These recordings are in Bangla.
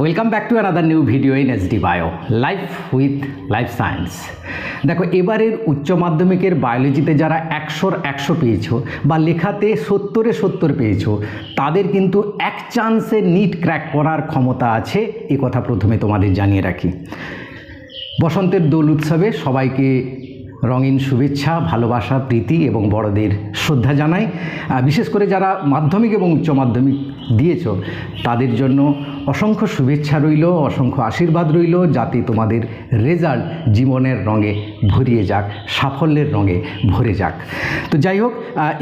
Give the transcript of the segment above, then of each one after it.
Welcome back to another new video in S D bio life with life science দেখো, এবারের উচ্চ মাধ্যমিকের বায়োলজিতে যারা একশোর একশো পেয়েছ বা লেখাতে সত্তরে সত্তর পেয়েছ, তাদের কিন্তু এক চান্সে নিট ক্র্যাক করার ক্ষমতা আছে, এ কথা প্রথমে তোমাদের জানিয়ে রাখি। বসন্তের দোল উৎসবে সবাইকে রঙিন শুভেচ্ছা, ভালোবাসা, প্রীতি এবং বড়দের শ্রদ্ধা জানাই। বিশেষ করে যারা মাধ্যমিক এবং উচ্চ মাধ্যমিক দিয়েছ, তাদের জন্য অসংখ্য শুভেচ্ছা রইল, অসংখ্য আশীর্বাদ রইল, যাতে তোমাদের রেজাল্ট জীবনের রঙে ভরিয়ে যাক, সাফল্যের রঙে ভরে যাক। তো যাই হোক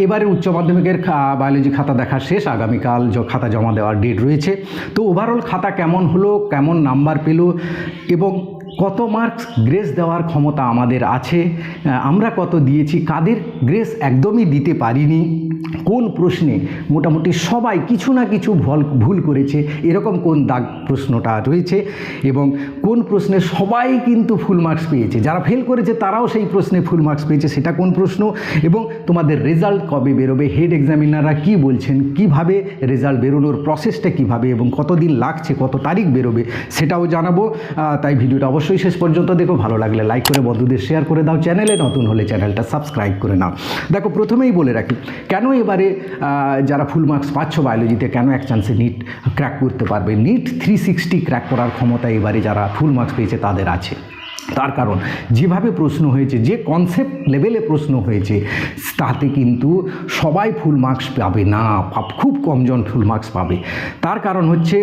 এবারে উচ্চ মাধ্যমিকের বায়োলজি খাতা দেখা শেষ, আগামীকাল খাতা জমা দেওয়ার ডেট রয়েছে। তো ওভারঅল খাতা কেমন হলো, কেমন নাম্বার পেল এবং কত মার্কস গ্রেস দেওয়ার ক্ষমতা আমাদের আছে? আমরা কত দিয়েছি? কাদের গ্রেস একদমই দিতে পারিনি? কোন প্রশ্নে মোটামুটি সবাই কিছু না কিছু ভল, ভুল করেছে? এরকম কোন দাগ প্রশ্নটা রয়েছে? এবং কোন প্রশ্নে সবাই কিন্তু ফুল মার্কস পেয়েছে? যারা ফেল করেছে তারাও সেই প্রশ্নে ফুল মার্কস পেয়েছে, সেটা কোন প্রশ্ন? এবং তোমাদের রেজাল্ট কবে বেরোবে? হেড এক্সামিনাররা কি বলছেন? কীভাবে রেজাল্ট বেরোনোর প্রসেসটা কীভাবে? এবং কতদিন লাগছে? কত তারিখ বেরোবে? সেটাও জানাব। তাই ভিডিওটা অবশ্যই শেষ পর্যন্ত দেখো, ভালো লাগলে লাইক করে বন্ধুদের শেয়ার করে দাও চ্যানেলে নতুন হলে চ্যানেলটা সাবস্ক্রাইব করে নাও। দেখো, প্রথমেই বলে রাখি, কেন এবারে যারা ফুল মার্কস পাচ্ছ বায়োলজিতে কেন এক চান্সে নিট ক্র্যাক করতে পারবে? নিট থ্রি সিক্সটি ক্র্যাক করার ক্ষমতা এবারে যারা ফুল মার্কস পেয়েছে, তাদের আছে। তার কারণ, যেভাবে প্রশ্ন হয়েছে, যে কনসেপ্ট লেভেলে প্রশ্ন হয়েছে, তাতে কিন্তু সবাই ফুল মার্কস পাবে না খুব কমজন ফুল মার্কস পাবে। তার কারণ হচ্ছে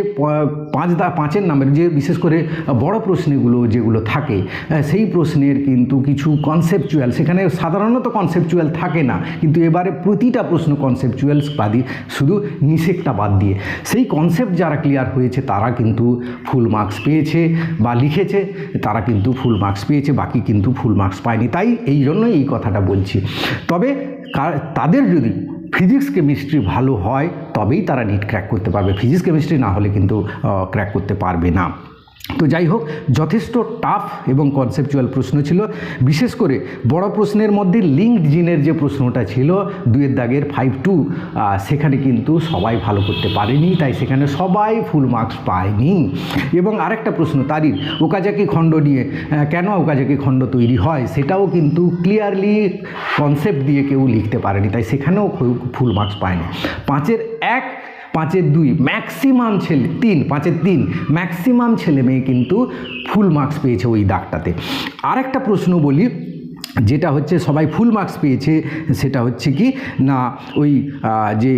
পাঁচ দা পাঁচের নামের যে বিশেষ করে বড় প্রশ্নগুলো যেগুলো থাকে সেই প্রশ্নের কিন্তু কিছু কনসেপচুয়াল সেখানে সাধারণত কনসেপচুয়াল থাকে না, কিন্তু এবারে প্রতিটা প্রশ্ন কনসেপচুয়াল বাদই শুধু নিষেকটা বাদ দিয়ে। সেই কনসেপ্ট যারা ক্লিয়ার হয়েছে, তারা কিন্তু ফুল মার্কস পেয়েছে বা লিখেছে, তারা কিন্তু ফুল মার্কস পেয়েছে, বাকি কিন্তু ফুল মার্কস পায়নি। তাই এই জন্যই এই কথাটা বলছি। তবে তাদের যদি ফিজিক্স কেমিস্ট্রি ভালো হয়, তবেই তারা নিট ক্র্যাক করতে পারবে। ফিজিক্স কেমিস্ট্রি না হলে কিন্তু ক্র্যাক করতে পারবে না। তো যাই হোক, যথেষ্ট টাফ এবং কনসেপচুয়াল প্রশ্ন ছিল। বিশেষ করে বড় প্রশ্নের মধ্যে লিঙ্কড জিনের যে প্রশ্নটা ছিল, দুয়ের দাগের ফাইভ টু সেখানে কিন্তু সবাই ভালো করতে পারেনি, তাই সেখানে সবাই ফুল মার্কস পায়নি। এবং আরেকটা প্রশ্ন তারই ওকাজাকি খণ্ড নিয়ে কেন ওকাজাকি খণ্ড তৈরি হয় সেটাও কিন্তু ক্লিয়ারলি কনসেপ্ট দিয়ে কেউ লিখতে পারেনি, তাই সেখানেও ফুল মার্কস পায়নি। পাঁচের এক পাঁচের দুই ম্যাক্সিমাম ছেলে, তিন, পাঁচের তিন ম্যাক্সিমাম ছেলে মেয়ে কিন্তু ফুল মার্কস পেয়েছে ওই দাগটাতে। আরেকটা প্রশ্ন বলি যেটা হচ্ছে সবাই ফুল মার্কস পেয়েছে, সেটা হচ্ছে কি, না, ওই যে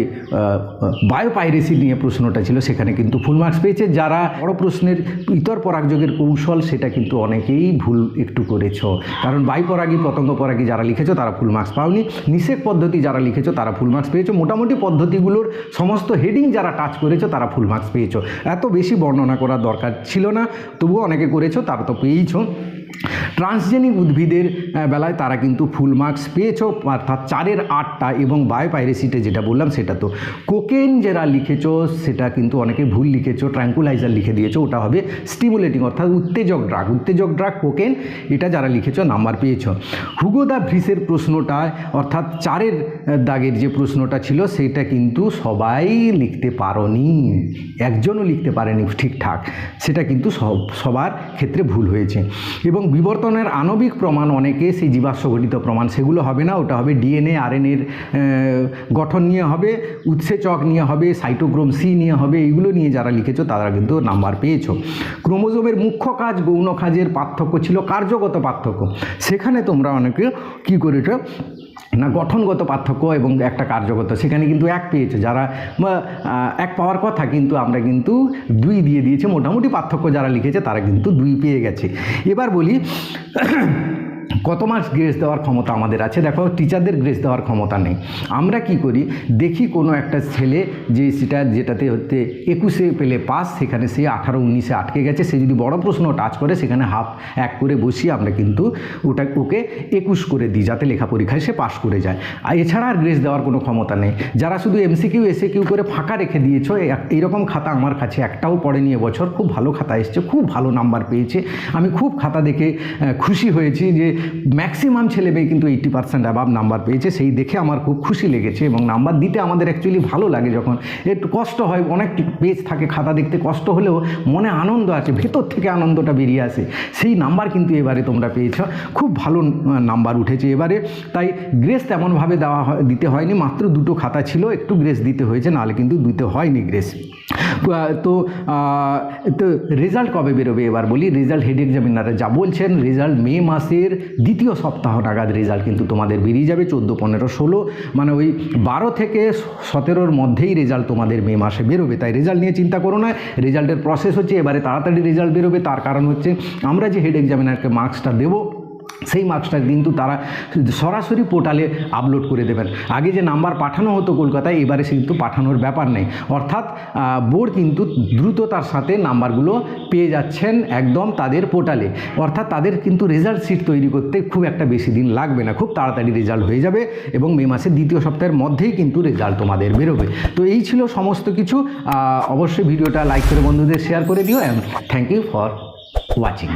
বায়োপাইরেসি নিয়ে প্রশ্নটা ছিল, সেখানে কিন্তু ফুল মার্কস পেয়েছে। যারা বড় প্রশ্নের ইতর পরাগযোগের কৌশল, সেটা কিন্তু অনেকেই ভুল একটু করেছ। কারণ বাইপরাগী পতঙ্গ পরাগী যারা লিখেছো, তারা ফুল মার্কস পাওনি। নিষেক পদ্ধতি যারা লিখেছো, তারা ফুল মার্কস পেয়েছ। মোটামুটি পদ্ধতিগুলোর সমস্ত হেডিং যারা টাচ করেছ, তারা ফুল মার্কস পেয়েছ। এত বেশি বর্ণনা করার দরকার ছিল না। তবুও অনেকে করেছ, তারা তো পেয়েইছো। ট্রান্সজেনিক উদ্ভিদের বেলায় তারা কিন্তু ফুল মার্কস পেয়েছ, অর্থাৎ চারের আটটা এবং বায়োপাইরেসিটে যেটা বললাম সেটা তো কোকেন যারা লিখেছো, সেটা কিন্তু অনেকে ভুল লিখেছো ট্র্যাঙ্কুলাইজার লিখে দিয়েছ, ওটা হবে স্টিমুলেটিং, অর্থাৎ উত্তেজক ড্রাগ। উত্তেজক ড্রাগ কোকেন এটা যারা লিখেছো, নাম্বার পেয়েছ। হুগোদা ভ্রিসের প্রশ্নটা অর্থাৎ চারের দাগের যে প্রশ্নটা ছিল, সেটা কিন্তু সবাই লিখতে পারোনি। একজনও লিখতে পারেনি ঠিকঠাক। সেটা কিন্তু সব, সবার ক্ষেত্রে ভুল হয়েছে। এবং বিবর্তনের আণবিক প্রমাণ অনেকে সেই জীবাশ্ম জীবাশ্মঘটিত প্রমাণ, সেগুলো হবে না, ওটা হবে ডিএনএ, আরএনএর গঠন নিয়ে হবে, উৎসেচক নিয়ে হবে, সাইটোক্রোম সি নিয়ে হবে এইগুলো নিয়ে যারা লিখেছো তারা কিন্তু নাম্বার পেয়েছ। ক্রোমোজোমের মুখ্য কাজ গৌণ কাজের পার্থক্য ছিল কার্যগত পার্থক্য। সেখানে তোমরা অনেকে কী করেছ না গঠনগত পার্থক্য এবং একটা কার্যগত, সেখানে কিন্তু এক পেয়েছে। যারা এক পাওয়ার কথা, কিন্তু আমরা কিন্তু দুই দিয়ে দিয়েছে। মোটামুটি পার্থক্য যারা লিখেছে, তারা কিন্তু দুই পেয়ে গেছে। এবার বলি কত মাস গ্রেস দেওয়ার ক্ষমতা আমাদের আছে? দেখো টিচারদের গ্রেস দেওয়ার ক্ষমতা নেই। আমরা কি করি? দেখি কোনো একটা ছেলে যে সেটা যেটাতে হচ্ছে একুশে পেলে পাস সেখানে সে আঠারো উনিশে আটকে গেছে। সে যদি বড় প্রশ্ন টাচ করে, সেখানে হাফ এক করে বসিয়ে আমরা কিন্তু ওটা, ওকে একুশ করে দিই, যাতে লেখা পরীক্ষায় সে পাশ করে যায়। আর এছাড়া আর গ্রেস দেওয়ার কোনো ক্ষমতা নেই। যারা শুধু এমসিকিউ এসে কিউ করে ফাঁকা রেখে দিয়েছ এইরকম খাতা আমার কাছে একটাও পড়েনি এবছর। খুব ভালো খাতা এসছে, খুব ভালো নাম্বার পেয়েছে। আমি খুব খাতা দেখে খুশি হয়েছি যে ম্যাক্সিমাম ছেলে মেয়ে কিন্তু এইট্টি পার্সেন্ট অ্যাবাভ নাম্বার পেয়েছে। সেই দেখে আমার খুব খুশি লেগেছে এবং নাম্বার দিতে আমাদের অ্যাকচুয়ালি ভালো লাগে যখন। একটু কষ্ট হয়, অনেক পেজ থাকে খাতা দেখতে, কষ্ট হলেও মনে আনন্দ আছে, ভেতর থেকে আনন্দটা বেরিয়ে আসে। সেই নাম্বার কিন্তু এবারে তোমরা পেয়েছ। খুব ভালো নাম্বার উঠেছে এবারে। তাই গ্রেস তেমনভাবে দেওয়া দিতে হয়নি। মাত্র দুটো খাতা ছিল, একটু গ্রেস দিতে হয়েছে, নাহলে কিন্তু দিতে হয়নি গ্রেস তো তো রেজাল্ট কবে বেরোবে এবার বলি? রেজাল্ট হেড এক্সামিনাররা যা বলছেন রেজাল্ট মে মাসের দ্বিতীয় সপ্তাহ নাগাদ রেজাল্ট কিন্তু তোমাদের বেরিয়ে যাবে চোদ্দ, পনেরো, ষোলো। মানে ওই বারো থেকে সতেরোর মধ্যেই রেজাল্ট তোমাদের মে মাসে বেরোবে। তাই রেজাল্ট নিয়ে চিন্তা করো না। রেজাল্টের প্রসেস হচ্ছে, এবারে তাড়াতাড়ি রেজাল্ট বেরোবে। তার কারণ হচ্ছে, আমরা যে হেড এক্সামিনারকে মার্কসটা দেবো সেই মার্কসটা কিন্তু তারা সরাসরি পোর্টালে আপলোড করে দেবেন। আগে যে নাম্বার পাঠানো হতো কলকাতায়, এবারে সে কিন্তু পাঠানোর ব্যাপার নেই। অর্থাৎ বোর্ড কিন্তু দ্রুততার সাথে নাম্বারগুলো পেয়ে যাচ্ছেন একদম তাদের পোর্টালে অর্থাৎ তাদের কিন্তু রেজাল্ট শিট তৈরি করতে খুব একটা বেশি দিন লাগবে না। খুব তাড়াতাড়ি রেজাল্ট হয়ে যাবে এবং মে মাসের দ্বিতীয় সপ্তাহের মধ্যেই কিন্তু রেজাল্ট তোমাদের বেরোবে। তো এই ছিল সমস্ত কিছু। অবশ্যই ভিডিওটা লাইক করে বন্ধুদের শেয়ার করে দিও and thank you for watching